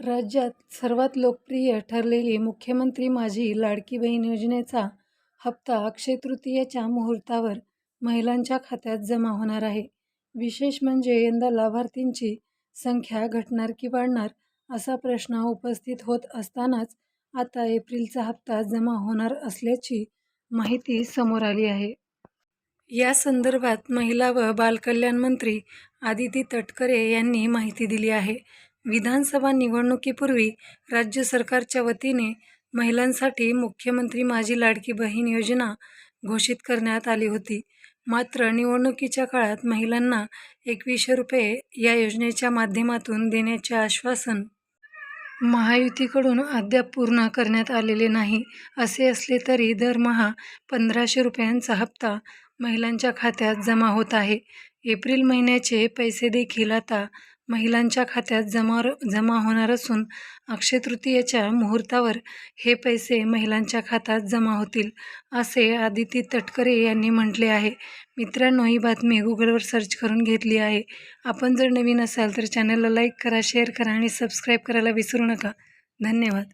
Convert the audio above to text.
राज्यात सर्वात लोकप्रिय ठरलेली मुख्यमंत्री माझी लाडकी बहीण योजनेचा हप्ता अक्षय तृतीयेच्या मुहूर्तावर महिलांच्या खात्यात जमा होणार आहे. विशेष म्हणजे यंदा लाभार्थींची संख्या घटणार की वाढणार असा प्रश्न उपस्थित होत असतानाच आता एप्रिलचा हप्ता जमा होणार असल्याची माहिती समोर आली आहे. या संदर्भात महिला व बालकल्याण मंत्री आदिती तटकरे यांनी माहिती दिली आहे. विधानसभा निवडणुकीपूर्वी राज्य सरकारच्या वतीने महिलांसाठी मुख्यमंत्री माझी लाडकी बहीण योजना घोषित करण्यात आली होती. मात्र निवडणुकीच्या काळात महिलांना एकवीसशे रुपये या योजनेच्या माध्यमातून देण्याचे आश्वासन महायुतीकडून अद्याप पूर्ण करण्यात आलेले नाही. असे असले तरी दरमहा पंधराशे रुपयांचा हप्ता महिलांच्या खात्यात जमा होत आहे. एप्रिल महिन्याचे पैसे देखील आता महिलांच्या खात्यात जमा जमा होणार असून अक्षय तृतीयेच्या मुहूर्तावर हे पैसे महिलांच्या खात्यात जमा होतील असे आदिती तटकरे यांनी म्हटले आहे. मित्रांनो ही बातमी गुगलवर सर्च करून घेतली आहे. आपण जर नवीन असाल तर चॅनलला लाईक करा शेअर करा आणि सबस्क्राईब करायला विसरू नका. धन्यवाद.